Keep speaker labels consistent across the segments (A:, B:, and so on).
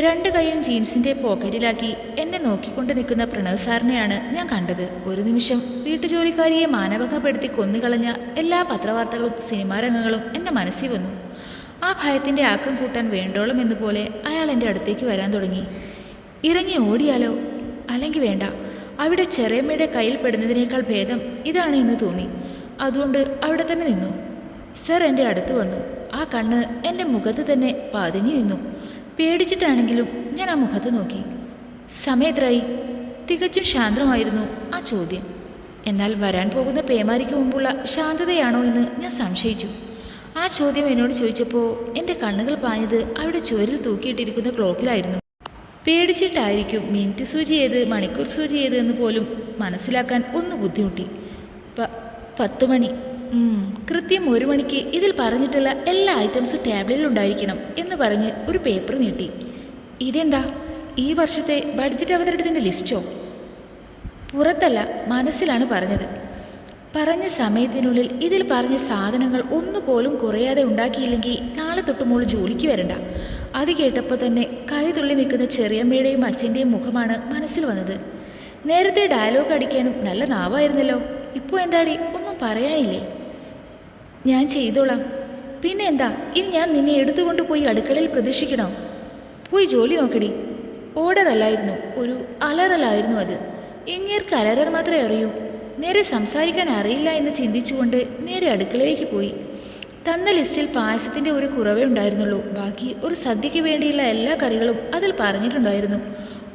A: രണ്ട് കൈയും ജീൻസിന്റെ പോക്കറ്റിലാക്കി എന്നെ നോക്കിക്കൊണ്ട് നിൽക്കുന്ന പ്രണവ് സാറിനെയാണ് ഞാൻ കണ്ടത്. ഒരു നിമിഷം വീട്ടുജോലിക്കാരിയെ മാനവകപ്പെടുത്തി കൊന്നുകളഞ്ഞ എല്ലാ പത്രവാർത്തകളും സിനിമാ രംഗങ്ങളും എന്റെ മനസ്സിൽ വന്നു. ആ ഭയത്തിന്റെ ആക്കം കൂട്ടാൻ വേണ്ടോളം എന്നപോലെ അയാൾ എന്റെ അടുത്തേക്ക് വരാൻ തുടങ്ങി. ഇറങ്ങി ഓടിയാലോ? അല്ലെങ്കിൽ വേണ്ട. അവിടെ ചെറിയമ്മയുടെ കയ്യിൽ പെടുന്നതിനേക്കാൾ ഭേദം ഇതാണ് എന്ന് തോന്നി. അതുകൊണ്ട് അവിടെ തന്നെ നിന്നു. സർ എന്റെ അടുത്ത് വന്നു. ആ കണ്ണ് എന്റെ മുഖത്ത് തന്നെ പതിഞ്ഞു നിന്നു. പേടിച്ചിട്ടാണെങ്കിലും ഞാൻ ആ മുഖത്ത് നോക്കി. സമയത്രായി? തികച്ചും ശാന്തമായിരുന്നു ആ ചോദ്യം. എന്നാൽ വരാൻ പോകുന്ന പേമാരിക്ക് മുമ്പുള്ള ശാന്തതയാണോ എന്ന് ഞാൻ സംശയിച്ചു. ആ ചോദ്യം എന്നോട് ചോദിച്ചപ്പോൾ എന്റെ കണ്ണുകൾ പാഞ്ഞത് അവിടെ ചുവരിൽ തൂക്കിയിട്ടിരിക്കുന്ന ക്ലോക്കിലായിരുന്നു. പേടിച്ചിട്ടായിരിക്കും മിനിറ്റ് സൂചി ഏത് മണിക്കൂർ സൂചി ഏത് എന്ന് പോലും മനസ്സിലാക്കാൻ ഒന്ന് ബുദ്ധിമുട്ടി. പത്ത് മണി. കൃത്യം ഒരു മണിക്ക് ഇതിൽ പറഞ്ഞിട്ടുള്ള എല്ലാ ഐറ്റംസും ടേബിളിൽ ഉണ്ടായിരിക്കണം എന്ന് പറഞ്ഞ് ഒരു പേപ്പർ നീട്ടി. ഇതെന്താ? ഈ വർഷത്തെ ബഡ്ജറ്റ് അവതരണത്തിന്റെ ലിസ്റ്റോ പുറത്തല്ല മനസ്സിലാണ് പറഞ്ഞത്. പറഞ്ഞ സമയത്തിനുള്ളിൽ ഇതിൽ പറഞ്ഞ സാധനങ്ങൾ ഒന്നുപോലും കുറയാതെ ഉണ്ടാക്കിയില്ലെങ്കിൽ നാളെ തൊട്ട് മോൾ ജോലിക്ക് വരണ്ട. അത് കേട്ടപ്പോൾ തന്നെ കൈതുള്ളി നിൽക്കുന്ന ചെറിയമ്മയുടെയും അച്ഛന്റെയും മുഖമാണ് മനസ്സിൽ വന്നത്. നേരത്തെ ഡയലോഗ് അടിക്കാനും നല്ല നാവായിരുന്നല്ലോ. ഇപ്പോൾ എന്താടി? ഒന്നും പറയാനില്ലേ? ഞാൻ ചെയ്തോളാം. പിന്നെ എന്താ? ഇനി ഞാൻ നിന്നെ എടുത്തുകൊണ്ട് പോയി അടുക്കളയിൽ പ്രതീക്ഷിക്കണോ പോയി ജോലി നോക്കടി. ഓർഡർ അല്ലായിരുന്നു ഒരു അലറലായിരുന്നു അത്. എങ്ങേർക്ക് അലറൽ മാത്രമേ അറിയൂ. നേരെ സംസാരിക്കാൻ അറിയില്ല എന്ന് ചിന്തിച്ചുകൊണ്ട് നേരെ അടുക്കളയിലേക്ക് പോയി. തന്ന ലിസ്റ്റിൽ പായസത്തിന്റെ ഒരു കുറവേ ഉണ്ടായിരുന്നുള്ളൂ. ബാക്കി ഒരു സദ്യയ്ക്ക് വേണ്ടിയുള്ള എല്ലാ കറികളും അതിൽ പറഞ്ഞിട്ടുണ്ടായിരുന്നു.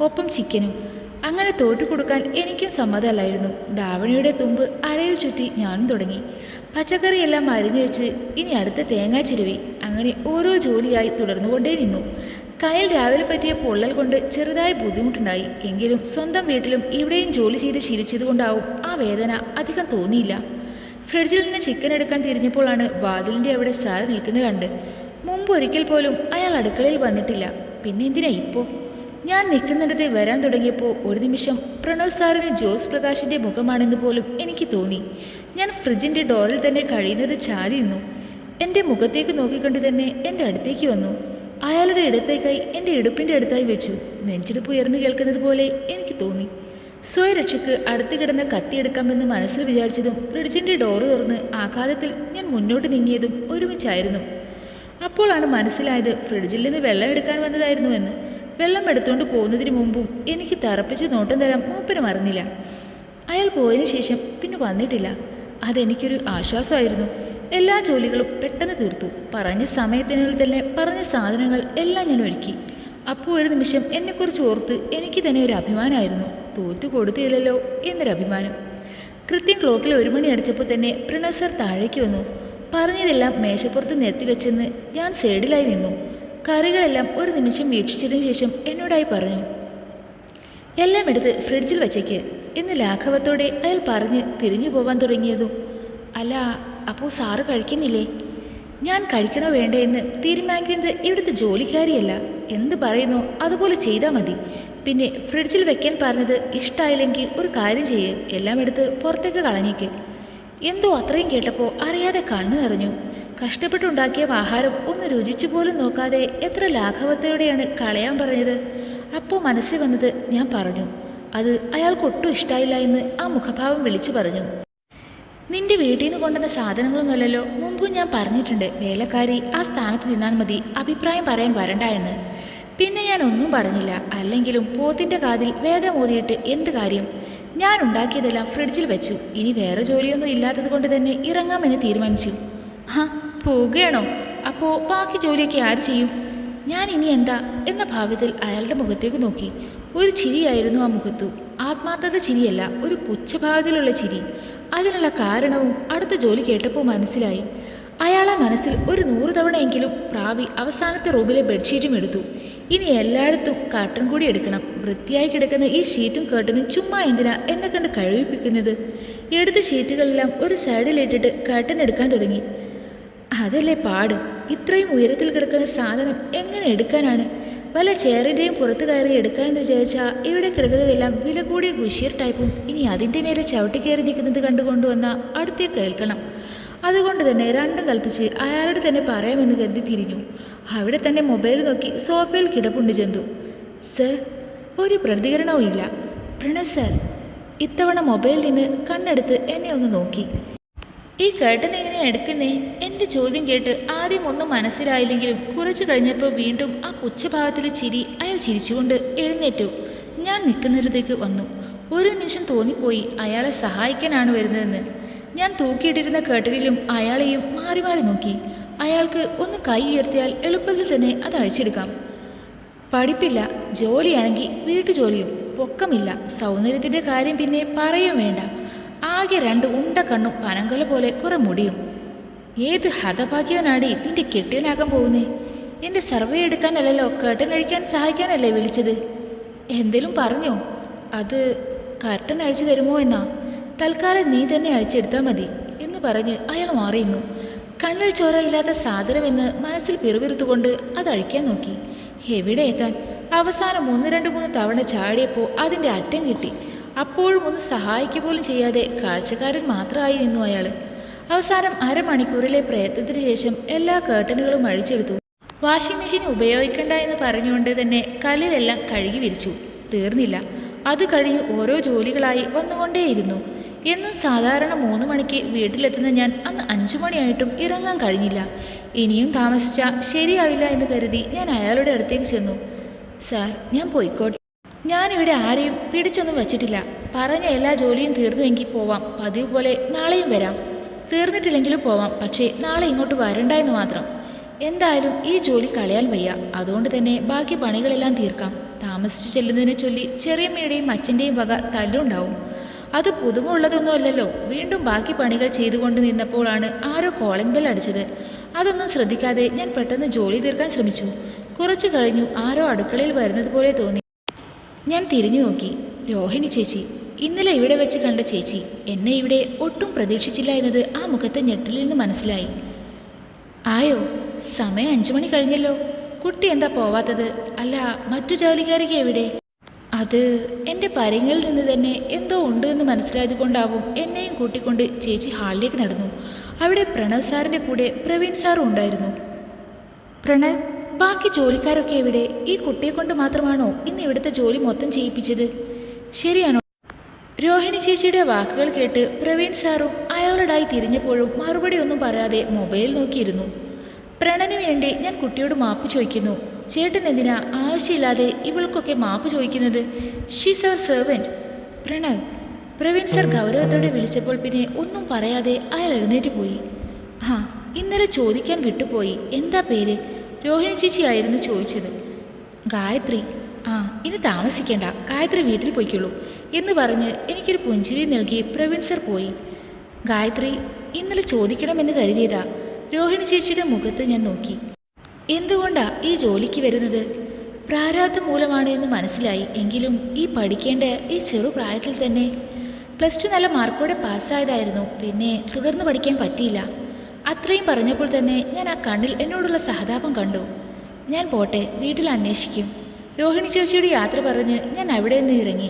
A: ഒപ്പം ചിക്കനും. അങ്ങനെ തോറ്റു കൊടുക്കാൻ എനിക്കും സമ്മതമല്ലായിരുന്നു. ധാവണിയുടെ തുമ്പ് അരയിൽ ചുറ്റി ഞാനും തുടങ്ങി. പച്ചക്കറിയെല്ലാം അരിഞ്ഞു വെച്ച് ഇനി അടുത്ത തേങ്ങാ ചിരുവി. അങ്ങനെ ഓരോ ജോലിയായി തുടർന്നുകൊണ്ടേ നിന്നു. കയ്യിൽ രാവിലെ പറ്റിയ പൊള്ളൽ കൊണ്ട് ചെറുതായി ബുദ്ധിമുട്ടുണ്ടായി. എങ്കിലും സ്വന്തം വീട്ടിലും ഇവിടെയും ജോലി ചെയ്ത് ശീലിച്ചതുകൊണ്ടാവും ആ വേദന അധികം തോന്നിയില്ല. ഫ്രിഡ്ജിൽ നിന്ന് ചിക്കൻ എടുക്കാൻ തിരിഞ്ഞപ്പോഴാണ് വാതിലിന്റെ അവിടെ സാർ നിൽക്കുന്നത് കണ്ട്. മുമ്പ് ഒരിക്കൽ പോലും അയാൾ അടുക്കളയിൽ വന്നിട്ടില്ല. പിന്നെ എന്തിനാ ഇപ്പോൾ ഞാൻ നിൽക്കുന്നിടത്ത് വരാൻ തുടങ്ങിയപ്പോൾ ഒരു നിമിഷം പ്രണവ് സാറിന് ജോസ് പ്രകാശിന്റെ മുഖമാണെന്ന് പോലും എനിക്ക് തോന്നി. ഞാൻ ഫ്രിഡ്ജിന്റെ ഡോറിൽ തന്നെ കഴിയുന്നത് ചാരി നിന്നു. എന്റെ മുഖത്തേക്ക് നോക്കിക്കൊണ്ട് തന്നെ എന്റെ അടുത്തേക്ക് വന്നു. അയാളുടെ ഇടത്തേക്കായി എന്റെ ഇടുപ്പിന്റെ അടുത്തായി വെച്ചു. നെഞ്ചിടുപ്പ് ഉയർന്നു കേൾക്കുന്നത് പോലെ എനിക്ക് തോന്നി. സ്വയരക്ഷയ്ക്ക് അടുത്ത് കിടന്ന കത്തിയെടുക്കാമെന്ന് മനസ്സിൽ വിചാരിച്ചതും ഫ്രിഡ്ജിന്റെ ഡോറ് തുറന്ന് ആഘാതത്തിൽ ഞാൻ മുന്നോട്ട് നീങ്ങിയതും ഒരുമിച്ചായിരുന്നു. അപ്പോഴാണ് മനസ്സിലായത് ഫ്രിഡ്ജിൽ നിന്ന് വെള്ളം എടുക്കാൻ വന്നതായിരുന്നു എന്ന് വെള്ളം എടുത്തുകൊണ്ട് പോകുന്നതിന് മുമ്പും എനിക്ക് തറപ്പിച്ച് നോട്ടം തരാൻ മൂപ്പന് മറന്നില്ല. അയാൾ പോയതിന് ശേഷം പിന്നെ വന്നിട്ടില്ല. അതെനിക്കൊരു ആശ്വാസമായിരുന്നു. എല്ലാ ജോലികളും പെട്ടെന്ന് തീർത്തു. പറഞ്ഞ സമയത്തിനുള്ളിൽ തന്നെ പറഞ്ഞ സാധനങ്ങൾ എല്ലാം ഞാൻ ഒരുക്കി. അപ്പോൾ ഒരു നിമിഷം എന്നെക്കുറിച്ച് ഓർത്ത് എനിക്ക് തന്നെ ഒരു അഭിമാനമായിരുന്നു. തോറ്റു കൊടുത്തില്ലല്ലോ എന്നൊരു അഭിമാനം കൃത്യം ക്ലോക്കിൽ ഒരു മണി അടിച്ചപ്പോൾ തന്നെ പ്രണവ് സർ താഴേക്ക് വന്നു. പറഞ്ഞതെല്ലാം മേശപ്പുറത്ത് നിർത്തി വെച്ചെന്ന് ഞാൻ സൈഡിലായി നിന്നു. കറികളെല്ലാം ഒരു നിമിഷം വീക്ഷിച്ചതിന് ശേഷം എന്നോടായി പറഞ്ഞു എല്ലാം എടുത്ത് ഫ്രിഡ്ജിൽ വച്ചേക്ക് എന്ന് ലാഘവത്തോടെ അയാൾ പറഞ്ഞ് തിരിഞ്ഞു പോവാൻ തുടങ്ങിയതും അല്ല അപ്പോൾ സാറ് കഴിക്കുന്നില്ലേ? ഞാൻ കഴിക്കണോ വേണ്ടേ എന്ന് തീരുമാനിക്കുന്നത് ഇവിടുത്തെ ജോലിക്കാരിയല്ല. എന്ത് പറയുന്നു അതുപോലെ ചെയ്താൽ മതി. പിന്നെ ഫ്രിഡ്ജിൽ വെക്കാൻ പറഞ്ഞത് ഇഷ്ടമായില്ലെങ്കിൽ ഒരു കാര്യം ചെയ്യ് എല്ലാം എടുത്ത് പുറത്തേക്ക് കളഞ്ഞേക്ക്. എന്തോ അത്രയും കേട്ടപ്പോൾ അറിയാതെ കണ്ണു നിറഞ്ഞു. കഷ്ടപ്പെട്ടുണ്ടാക്കിയ ആഹാരം ഒന്ന് രുചിച്ചു പോലും നോക്കാതെ എത്ര ലാഘവത്തോടെയാണ് കളയാൻ പറഞ്ഞത്. അപ്പോൾ മനസ്സിൽ വന്നത് ഞാൻ പറഞ്ഞു അത് അയാൾക്ക് ഒട്ടും ഇഷ്ടമായില്ല എന്ന് ആ മുഖഭാവം വിളിച്ചു പറഞ്ഞു. നിന്റെ വീട്ടിൽ നിന്ന് കൊണ്ടുവന്ന സാധനങ്ങളൊന്നുമല്ലല്ലോ മുമ്പും ഞാൻ പറഞ്ഞിട്ടുണ്ട് വേലക്കാരി ആ സ്ഥാനത്ത് നിന്നാൽ മതി അഭിപ്രായം പറയാൻ വരണ്ട എന്ന്. പിന്നെ ഞാൻ ഒന്നും പറഞ്ഞില്ല അല്ലെങ്കിലും പോത്തിന്റെ കാതിൽ വേദം ഓതിയിട്ട് എന്ത് കാര്യം? ഞാൻ ഉണ്ടാക്കിയതെല്ലാം ഫ്രിഡ്ജിൽ വെച്ചു ഇനി വേറെ ജോലിയൊന്നും ഇല്ലാത്തത് കൊണ്ട് തന്നെ ഇറങ്ങാമെന്ന് തീരുമാനിച്ചു. ഹാ പോവുകയാണോ? അപ്പോൾ ബാക്കി ജോലിയൊക്കെ ആര് ചെയ്യും? ഞാൻ ഇനി എന്താ? എന്ന ഭാവത്തിൽ അയാളുടെ മുഖത്തേക്ക് നോക്കി. ഒരു ചിരിയായിരുന്നു ആ മുഖത്തു. ആത്മാർത്ഥത ചിരിയല്ല ഒരു പുച്ഛഭാവത്തിലുള്ള ചിരി. അതിനുള്ള കാരണവും അടുത്ത ജോലി കേട്ടപ്പോൾ മനസ്സിലായി. അയാളെ മനസ്സിൽ ഒരു നൂറ് തവണയെങ്കിലും പ്രാവി അവസാനത്തെ റൂമിലെ ബെഡ്ഷീറ്റും എടുത്തു. ഇനി എല്ലായിടത്തും കർട്ടൻ കൂടി എടുക്കണം. വൃത്തിയായി കിടക്കുന്ന ഈ ഷീറ്റും കർട്ടനും ചുമ്മാ എന്തിനാ എന്നെ കണ്ട് കഴിവിപ്പിക്കുന്നത്? എടുത്ത ഷീറ്റുകളെല്ലാം ഒരു സൈഡിലിട്ടിട്ട് കർട്ടൻ എടുക്കാൻ തുടങ്ങി. അതല്ലേ പാട്? ഇത്രയും ഉയരത്തിൽ കിടക്കുന്ന സാധനം എങ്ങനെ എടുക്കാനാണ്? വല്ല ചെയറിന്റെയും പുറത്ത് കയറി എടുക്കാമെന്ന് വിചാരിച്ചാൽ ഇവിടെ കിടക്കുന്നതെല്ലാം വില കൂടിയ ഗുഷീർ ടൈപ്പും ഇനി അതിന്റെ മേലെ ചവിട്ടി കയറി നിൽക്കുന്നത് കണ്ടുകൊണ്ടുവന്ന അടുത്തേ കേൾക്കണം. അതുകൊണ്ട് തന്നെ രണ്ടും കൽപ്പിച്ച് അയാളോട് തന്നെ പറയാമെന്ന് കരുതി തിരിഞ്ഞു. അവിടെ തന്നെ മൊബൈൽ നോക്കി സോഫയിൽ കിടപ്പുണ്ട് ചെന്തു സർ ഒരു പ്രതികരണവും ഇല്ല പ്രണവ് സർ ഇത്തവണ മൊബൈലിൽ നിന്ന് കണ്ണെടുത്ത് എന്നെ ഒന്ന് നോക്കി. ഈ കേട്ടൻ എങ്ങനെ എടുക്കുന്നേ? എന്റെ ചോദ്യം കേട്ട് ആദ്യം ഒന്നും മനസ്സിലായില്ലെങ്കിലും കുറച്ചു കഴിഞ്ഞപ്പോൾ വീണ്ടും ആ പുച്ഛഭാവത്തിലെ ചിരി അയാൾ ചിരിച്ചുകൊണ്ട് എഴുന്നേറ്റു. ഞാൻ നിൽക്കുന്നിടത്തേക്ക് വന്നു. ഒരു നിമിഷം തോന്നിപ്പോയി അയാളെ സഹായിക്കാനാണ് വരുന്നതെന്ന്. ഞാൻ തൂക്കിയിട്ടിരുന്ന കേട്ടലിലും അയാളെയും മാറി മാറി നോക്കി. അയാൾക്ക് ഒന്ന് കൈ ഉയർത്തിയാൽ എളുപ്പത്തിൽ തന്നെ അത് അഴിച്ചെടുക്കാം. പഠിപ്പില്ല ജോലിയാണെങ്കിൽ വീട്ടുജോലിയും പൊക്കമില്ല. സൗന്ദര്യത്തിന്റെ കാര്യം പിന്നെ പറയും വേണ്ട. ആകെ രണ്ട് ഉണ്ട കണ്ണും പനങ്കല പോലെ കുറെ മുടിയും. ഏത് ഹതഭാഗ്യവനാടി നിന്റെ കെട്ടിയനാകാൻ പോകുന്നേ? എന്റെ സർവേ എടുക്കാനല്ലല്ലോ കർട്ടൻ അഴിക്കാൻ സഹായിക്കാനല്ലേ വിളിച്ചത്? എന്തേലും പറഞ്ഞോ? അത് കർട്ടൻ അഴിച്ചു തരുമോ എന്നാ? തൽക്കാലം നീ തന്നെ അഴിച്ചെടുത്താൽ മതി എന്ന് പറഞ്ഞ് അയാൾ മാറിയുന്നു കണ്ണിൽ ചോര ഇല്ലാത്ത സാധനമെന്ന് മനസ്സിൽ പിറുപിറുത്തുകൊണ്ട് അത് അഴിക്കാൻ നോക്കി. എവിടെ എത്താൻ? അവസാനം ഒന്ന് രണ്ട് മൂന്ന് തവണ ചാടിയപ്പോൾ അതിന്റെ അറ്റം കിട്ടി. അപ്പോഴും ഒന്ന് സഹായിക്കുക പോലും ചെയ്യാതെ കാഴ്ചക്കാരൻ മാത്രമായി നിന്നു അയാൾ അവസാനം അരമണിക്കൂറിലെ പ്രയത്നത്തിന് ശേഷം എല്ലാ കേട്ടനുകളും അഴിച്ചെടുത്തു. വാഷിംഗ് മെഷീൻ ഉപയോഗിക്കണ്ട എന്ന് പറഞ്ഞുകൊണ്ട് തന്നെ കല്ലിലെല്ലാം കഴുകി വിരിച്ചു. തീർന്നില്ല. അത് കഴിഞ്ഞ് ഓരോ ജോലികളായി വന്നുകൊണ്ടേയിരുന്നു. എന്നും സാധാരണ മൂന്ന് മണിക്ക് വീട്ടിലെത്തുന്ന ഞാൻ അന്ന് അഞ്ചു മണിയായിട്ടും ഇറങ്ങാൻ കഴിഞ്ഞില്ല. ഇനിയും താമസിച്ചാൽ ശരിയാവില്ല എന്ന് കരുതി ഞാൻ അയാളുടെ അടുത്തേക്ക് ചെന്നു. സാർ ഞാൻ പോയിക്കോട്ടെ. ഞാനിവിടെ ആരെയും പിടിച്ചൊന്നും വച്ചിട്ടില്ല. പറഞ്ഞ എല്ലാ ജോലിയും തീർന്നുവെങ്കിൽ പോവാം. പതിവ് പോലെ നാളെയും വരാം. തീർന്നിട്ടില്ലെങ്കിലും പോവാം. പക്ഷേ നാളെ ഇങ്ങോട്ട് വരണ്ട എന്ന് മാത്രം. എന്തായാലും ഈ ജോലി കളയാൻ വയ്യ. അതുകൊണ്ട് തന്നെ ബാക്കി പണികളെല്ലാം തീർക്കാം. താമസിച്ചു ചെല്ലുന്നതിനെ ചൊല്ലി ചെറിയമ്മയുടെയും അച്ഛന്റെയും വക തല്ലുണ്ടാവും. അത് പുതുമ ഉള്ളതൊന്നുമല്ലല്ലോ വീണ്ടും ബാക്കി പണികൾ ചെയ്തുകൊണ്ട് നിന്നപ്പോഴാണ് ആരോ കോളിംഗ് ബെൽ അടിച്ചത്. അതൊന്നും ശ്രദ്ധിക്കാതെ ഞാൻ പെട്ടെന്ന് ജോലി തീർക്കാൻ ശ്രമിച്ചു. കുറച്ചു കഴിഞ്ഞു ആരോ അടുക്കളയിൽ വരുന്നത് പോലെ തോന്നി. ഞാൻ തിരിഞ്ഞു നോക്കി. രോഹിണി ചേച്ചി ഇന്നലെ ഇവിടെ വെച്ച് കണ്ട ചേച്ചി എന്നെ ഇവിടെ ഒട്ടും പ്രതീക്ഷിച്ചില്ല എന്നത് ആ മുഖത്തെ ഞെട്ടിൽ നിന്ന് മനസ്സിലായി. ആയോ സമയം അഞ്ചു മണി കഴിഞ്ഞല്ലോ. കുട്ടി എന്താ പോവാത്തത്? അല്ല മറ്റു ജോലിക്കാരിക്ക് എവിടെ? അത് എന്റെ പരങ്ങളിൽ നിന്ന് തന്നെ എന്തോ ഉണ്ട് എന്ന് മനസ്സിലായത് കൊണ്ടാവും എന്നെയും കൂട്ടിക്കൊണ്ട് ചേച്ചി ഹാളിലേക്ക് നടന്നു. അവിടെ പ്രണവ് സാറിന്റെ കൂടെ പ്രവീൺ സാറും ഉണ്ടായിരുന്നു. പ്രണവ് ബാക്കി ജോലിക്കാരൊക്കെ എവിടെ? ഈ കുട്ടിയെ കൊണ്ട് മാത്രമാണോ ഇന്ന് ഇവിടുത്തെ ജോലി മൊത്തം ചെയ്യിപ്പിച്ചത്? ശരിയാണോ? രോഹിണി ചേച്ചിയുടെ വാക്കുകൾ കേട്ട് പ്രവീൺ സാറും അയാളോടായി തിരിഞ്ഞപ്പോഴും മറുപടി ഒന്നും പറയാതെ മൊബൈൽ നോക്കിയിരുന്നു. പ്രണന് വേണ്ടി ഞാൻ കുട്ടിയോട് മാപ്പ് ചോദിക്കുന്നു. ചേട്ടൻ എന്തിനാ ആവശ്യമില്ലാതെ ഇവൾക്കൊക്കെ മാപ്പ് ചോദിക്കുന്നത്? She's our servant Pranav Praveen sir ഗൗരവത്തോടെ വിളിച്ചപ്പോൾ പിന്നെ ഒന്നും പറയാതെ അയാൾ എഴുന്നേറ്റ് പോയി. ആ ഇന്നലെ ചോദിക്കാൻ വിട്ടുപോയി. എന്താ പേര്? രോഹിണി ചേച്ചിയായിരുന്നു ചോദിച്ചത്. ഗായത്രി ആ ഇനി താമസിക്കേണ്ട. ഗായത്രി വീട്ടിൽ പോയിക്കുള്ളൂ എന്ന് പറഞ്ഞ് എനിക്കൊരു പുഞ്ചിരി നൽകി പ്രവീൺ സർ പോയി. ഗായത്രി ഇന്നലെ ചോദിക്കണമെന്ന് കരുതിയതാ. രോഹിണി ചേച്ചിയുടെ മുഖത്ത് ഞാൻ നോക്കി. എന്തുകൊണ്ടാ ഈ ജോലിക്ക് വരുന്നത്? പ്രാരാധ മൂലമാണ് എന്ന് മനസ്സിലായി. എങ്കിലും ഈ പഠിക്കേണ്ട ഈ ചെറുപ്രായത്തിൽ തന്നെ പ്ലസ് ടു നല്ല മാർക്കോടെ പാസ്സായതായിരുന്നു. പിന്നെ തുടർന്ന് പഠിക്കാൻ പറ്റിയില്ല. അത്രയും പറഞ്ഞപ്പോൾ തന്നെ ഞാൻ ആ കണ്ണിൽ എന്നോടുള്ള സഹതാപം കണ്ടു. ഞാൻ പോട്ടെ വീട്ടിൽ അന്വേഷിക്കും. രോഹിണി ചേച്ചിയുടെ യാത്ര പറഞ്ഞ് ഞാൻ അവിടെ നിന്ന് ഇറങ്ങി.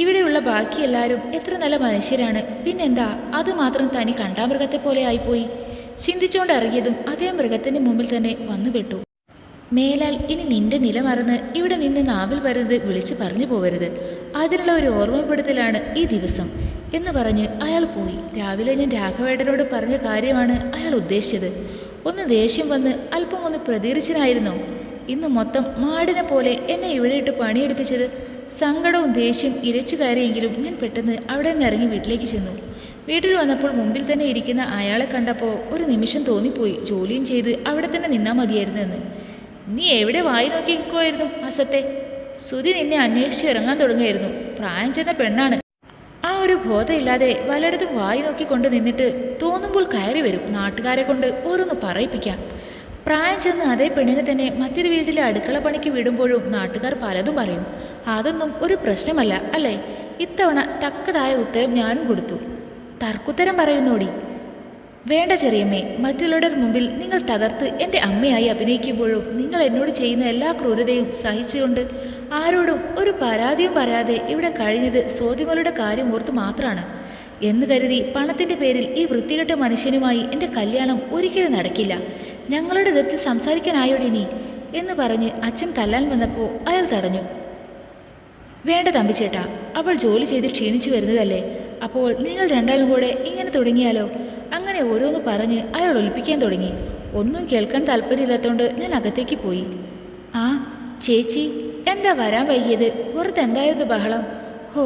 A: ഇവിടെയുള്ള ബാക്കി എല്ലാവരും എത്ര നല്ല മനുഷ്യരാണ്. പിന്നെന്താ അത് മാത്രം തനി കണ്ടാമൃഗത്തെ പോലെ ആയിപ്പോയി. ചിന്തിച്ചുകൊണ്ട് ഇറങ്ങിയതും അതേ മൃഗത്തിന്റെ മുമ്പിൽ തന്നെ വന്നുപെട്ടു മേലാൽ ഇനി നിന്റെ നില മറന്ന് ഇവിടെ നിന്ന് നാവിൽ വരുന്നത് വിളിച്ചു പറഞ്ഞു പോവരുത്. അതിനുള്ള ഒരു ഓർമ്മപ്പെടുത്തലാണ് ഈ ദിവസം. എന്ന് പറഞ്ഞ് അയാൾ പോയി. രാവിലെ ഞാൻ രാഘവേട്ടനോട് പറഞ്ഞ കാര്യമാണ് അയാൾ ഉദ്ദേശിച്ചത്. ഒന്ന് ദേഷ്യം വന്ന് അല്പം ഒന്ന് പ്രതികരിച്ചനായിരുന്നോ ഇന്ന് മൊത്തം മാടിനെ പോലെ എന്നെ ഇവിടെ ഇട്ട് പണിയെടുപ്പിച്ചത്. സങ്കടവും ദേഷ്യം ഇരച്ചു കയറിയെങ്കിലും ഞാൻ പെട്ടെന്ന് അവിടെ നിന്ന് ഇറങ്ങി വീട്ടിലേക്ക് ചെന്നു. വീട്ടിൽ വന്നപ്പോൾ മുമ്പിൽ തന്നെ ഇരിക്കുന്ന അയാളെ കണ്ടപ്പോൾ ഒരു നിമിഷം തോന്നിപ്പോയി. ജോലിയും ചെയ്ത് അവിടെ തന്നെ നിന്നാൽ മതിയായിരുന്നു എന്ന് നീ എവിടെ വായി നോക്കി നിൽക്കുമായിരുന്നു അസത്തെ? സുധി നിന്നെ അന്വേഷിച്ച് ഇറങ്ങാൻ തുടങ്ങുമായിരുന്നു പ്രായം ചെന്ന പെണ്ണാണ്. ആ ഒരു ബോധമില്ലാതെ വല്ലയിടത്തും വായി നോക്കിക്കൊണ്ട് നിന്നിട്ട് തോന്നുമ്പോൾ കയറി വരും നാട്ടുകാരെ കൊണ്ട് ഓരോന്ന് പറയിപ്പിക്കാം. പ്രായം ചെന്ന് അതേ പെണ്ണിനെ തന്നെ മറ്റൊരു വീട്ടിലെ അടുക്കള പണിക്ക് വിടുമ്പോഴും നാട്ടുകാർ പലതും പറയും. അതൊന്നും ഒരു പ്രശ്നമല്ല അല്ലേ? ഇത്തവണ തക്കതായ ഉത്തരം ഞാനും കൊടുത്തു. തർക്കുത്തരം പറയുന്നോടി. വേണ്ട ചെറിയമ്മേ മറ്റുള്ളവരുടെ മുമ്പിൽ നിങ്ങൾ തകർത്ത് എന്റെ അമ്മയായി അഭിനയിക്കുമ്പോഴും നിങ്ങൾ എന്നോട് ചെയ്യുന്ന എല്ലാ ക്രൂരതയും സഹിച്ചുകൊണ്ട് ആരോടും ഒരു പരാതിയും പറയാതെ ഇവിടെ കഴിഞ്ഞത് സോതിമലയുടെ കാര്യം ഓർത്ത് മാത്രമാണ് എന്ന് കരുതി പണത്തിന്റെ പേരിൽ ഈ വൃത്തികെട്ട മനുഷ്യനുമായി എന്റെ കല്യാണം ഒരിക്കലും നടക്കില്ല. ഞങ്ങളുടെ ദത്ത് സംസാരിക്കാനായോടിനി എന്ന് പറഞ്ഞ് അച്ഛൻ തല്ലാൻ വന്നപ്പോൾ അയാൾ തടഞ്ഞു. വേണ്ട തമ്പിച്ചേട്ടാ അവൾ ജോലി ചെയ്ത് ക്ഷീണിച്ചു വരുന്നതല്ലേ. അപ്പോൾ നിങ്ങൾ രണ്ടാളും കൂടെ ഇങ്ങനെ തുടങ്ങിയാലോ? അങ്ങനെ ഓരോന്ന് പറഞ്ഞ് അയാൾ ഒലിപ്പിക്കാൻ തുടങ്ങി. ഒന്നും കേൾക്കാൻ താല്പര്യമില്ലാത്തതുകൊണ്ട് ഞാൻ അകത്തേക്ക് പോയി. ആ ചേച്ചി. എന്താ വരാൻ വൈകിയത്? പുറത്ത് എന്തായിരുന്നു ബഹളം? ഹോ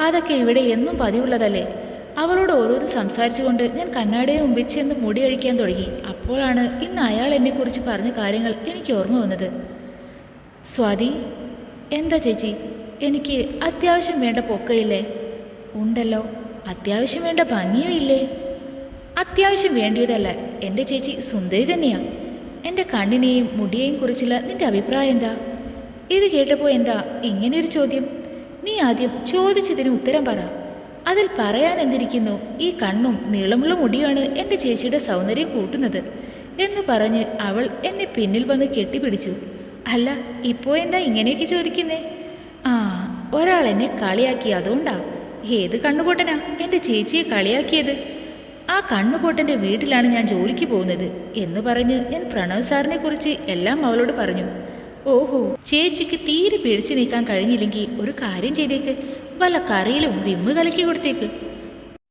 A: അതൊക്കെ ഇവിടെ എന്നും പതിവുള്ളതല്ലേ? അവളോട് ഓരോന്ന് സംസാരിച്ചുകൊണ്ട് ഞാൻ കണ്ണാടിയെ മുമ്പിൽ ചെന്ന് മുടി അഴിക്കാൻ തുടങ്ങി. അപ്പോഴാണ് ഇന്ന് അയാൾ എന്നെക്കുറിച്ച് പറഞ്ഞ കാര്യങ്ങൾ എനിക്ക് ഓർമ്മ വന്നത്. സ്വാതി എന്താ ചേച്ചി? എനിക്ക് അത്യാവശ്യം വേണ്ട പൊക്കയില്ലേ? ഉണ്ടല്ലോ. അത്യാവശ്യം വേണ്ട ഭംഗിയും ഇല്ലേ? അത്യാവശ്യം വേണ്ടിയതല്ല. എന്റെ ചേച്ചി സുന്ദരി തന്നെയാണ് എന്റെ കണ്ണിനെയും മുടിയെയും കുറിച്ചുള്ള നിന്റെ അഭിപ്രായം എന്താ? ഇത് കേട്ടപ്പോൾ എന്താ ഇങ്ങനെയൊരു ചോദ്യം? നീ ആദ്യം ചോദിച്ചതിന് ഉത്തരം പറ. അതിൽ പറയാൻ എന്തിരിക്കുന്നു? ഈ കണ്ണും നീളമുള്ള മുടിയാണ് എന്റെ ചേച്ചിയുടെ സൗന്ദര്യം കൂട്ടുന്നത് എന്ന് പറഞ്ഞ് അവൾ എന്നെ പിന്നിൽ വന്ന് കെട്ടിപ്പിടിച്ചു. അല്ല ഇപ്പോൾ എന്താ ഇങ്ങനെയൊക്കെ ചോദിക്കുന്നേ? ആ ഒരാൾ എന്നെ കളിയാക്കി അതുകൊണ്ടാ. ഏത് കണ്ണുപൊട്ടനാ എന്റെ ചേച്ചിയെ കളിയാക്കിയത്? ആ കണ്ണുപൊട്ടന്റെ വീട്ടിലാണ് ഞാൻ ജോലിക്ക് പോകുന്നത് എന്ന് പറഞ്ഞ് ഞാൻ പ്രണവ് സാറിനെ കുറിച്ച് എല്ലാം അവളോട് പറഞ്ഞു. ഓഹോ ചേച്ചിക്ക് തീരെ പിടിച്ചു നീക്കാൻ കഴിഞ്ഞില്ലെങ്കിൽ ഒരു കാര്യം ചെയ്തേക്ക്. വല്ല കറിയിലും വിമ്മ് കലക്കി കൊടുത്തേക്ക്.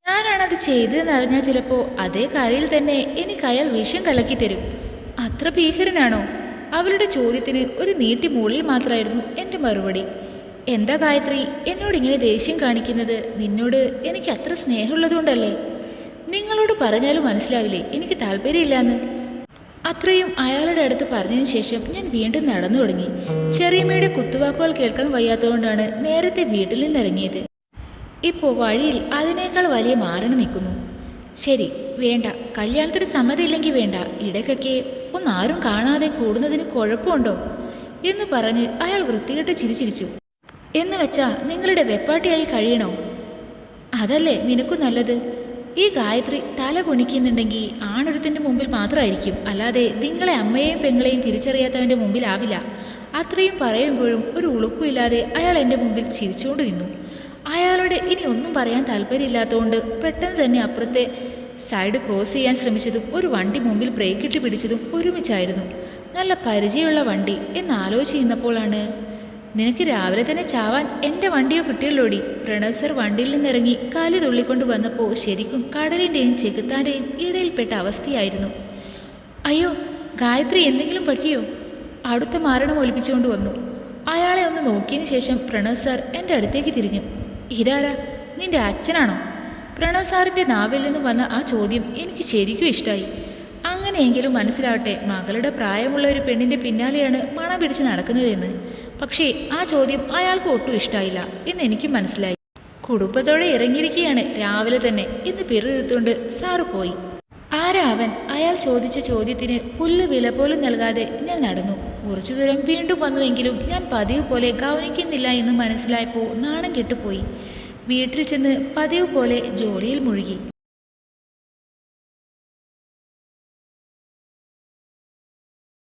A: ഞാനാണത് ചെയ്തതെന്ന് അറിഞ്ഞാൽ ചിലപ്പോൾ അതേ കറിയിൽ തന്നെ എനിക്ക് അയാൾ വിഷം കലക്കി തരും. അത്ര ഭീകരനാണോ? അവളുടെ ചോദ്യത്തിന് ഒരു നീട്ടി മുകളിൽ മാത്രമായിരുന്നു എന്റെ മറുപടി. എന്താ ഗായത്രി എന്നോട് ഇങ്ങനെ ദേഷ്യം കാണിക്കുന്നത് നിന്നോട് എനിക്ക് അത്ര സ്നേഹമുള്ളതുകൊണ്ടല്ലേ? നിങ്ങളോട് പറഞ്ഞാലും മനസ്സിലാവില്ലേ എനിക്ക് താല്പര്യമില്ലാന്ന്? അത്രയും അയാളുടെ അടുത്ത് പറഞ്ഞതിന് ശേഷം ഞാൻ വീണ്ടും നടന്നു തുടങ്ങി. ചെറിയമ്മയുടെ കുത്തുവാക്കുകൾ കേൾക്കാൻ വയ്യാത്തതുകൊണ്ടാണ് നേരത്തെ വീട്ടിൽ നിന്നിറങ്ങിയത്. ഇപ്പോൾ വഴിയിൽ അതിനേക്കാൾ വലിയ മാറണം നിൽക്കുന്നു. ശരി വേണ്ട. കല്യാണത്തിന് സമ്മതമില്ലെങ്കിൽ വേണ്ട. ഇടയ്ക്കൊക്കെ ഒന്നാരും കാണാതെ കൂടുന്നതിന് കുഴപ്പമുണ്ടോ? എന്ന് പറഞ്ഞ് അയാൾ വൃത്തികെട്ട് ചിരിച്ചിരിച്ചു. എന്ന് വെച്ചാ നിങ്ങളുടെ വെപ്പാട്ടിയായി കഴിയണോ? അതല്ലേ നിനക്കും നല്ലത്. ഈ ഗായത്രി തല കുനിക്കുന്നുണ്ടെങ്കിൽ ആണൊരുത്തിന്റെ മുമ്പിൽ മാത്രമായിരിക്കും. അല്ലാതെ നിങ്ങളെ അമ്മയെയും പെങ്ങളെയും തിരിച്ചറിയാത്തവന്റെ മുമ്പിലാവില്ല. അത്രയും പറയുമ്പോഴും ഒരു ഉളുപ്പില്ലാതെ അയാൾ എന്റെ മുമ്പിൽ ചിരിച്ചുകൊണ്ട് നിന്നു. അയാളോട് ഇനി ഒന്നും പറയാൻ താല്പര്യമില്ലാത്തതുകൊണ്ട് പെട്ടെന്ന് തന്നെ അപ്പുറത്തെ സൈഡ് ക്രോസ് ചെയ്യാൻ ശ്രമിച്ചതും ഒരു വണ്ടി മുമ്പിൽ ബ്രേക്കിട്ട് പിടിച്ചതും ഒരുമിച്ചായിരുന്നു. നല്ല പരിചയമുള്ള വണ്ടി എന്നാലോചിക്കുന്നപ്പോഴാണ് നിനക്ക് രാവിലെ തന്നെ ചാവാൻ എന്റെ വണ്ടിയോ കിട്ടിയല്ലോടി? പ്രണവ് സർ വണ്ടിയിൽ നിന്നിറങ്ങി കാൽ തുള്ളിക്കൊണ്ട് വന്നപ്പോൾ ശരിക്കും കടലിന്റെയും ചെകുത്താന്റെയും ഇടയിൽപ്പെട്ട അവസ്ഥയായിരുന്നു. അയ്യോ ഗായത്രി എന്തെങ്കിലും പറ്റിയോ? അടുത്ത മാരണം ഒലിപ്പിച്ചുകൊണ്ട് വന്നു. അയാളെ ഒന്ന് നോക്കിയതിന് ശേഷം പ്രണവ് സാർ എന്റെ അടുത്തേക്ക് തിരിഞ്ഞു. ഇതാരാ? നിന്റെ അച്ഛനാണോ? പ്രണവ് സാറിന്റെ നാവിൽ നിന്ന് വന്ന ആ ചോദ്യം എനിക്ക് ശരിക്കും ഇഷ്ടമായി അങ്ങനെയെങ്കിലും മനസ്സിലാവട്ടെ മകളുടെ പ്രായമുള്ള ഒരു പെണ്ണിന്റെ പിന്നാലെയാണ് മണം പിടിച്ച് നടക്കുന്നതെന്ന്. പക്ഷേ ആ ചോദ്യം അയാൾക്ക് ഒട്ടും ഇഷ്ടമായില്ല എന്ന് എനിക്കും മനസ്സിലായി. കുടുംബത്തോടെ ഇറങ്ങിയിരിക്കുകയാണ് രാവിലെ തന്നെ എന്ന് പിറുതുകൊണ്ട് സാറ് പോയി. ആരാ അവൻ? അയാൾ ചോദിച്ച ചോദ്യത്തിന് പുല്ല് വില പോലും നൽകാതെ ഞാൻ നടന്നു. കുറച്ചു ദൂരം വീണ്ടും വന്നുവെങ്കിലും ഞാൻ പതിവ് പോലെ ഗൗനിക്കുന്നില്ല എന്ന് മനസ്സിലായപ്പോൾ നാണം കെട്ടുപോയി. വീട്ടിൽ ചെന്ന് പതിവ് പോലെ ജോലിയിൽ മുഴുകി.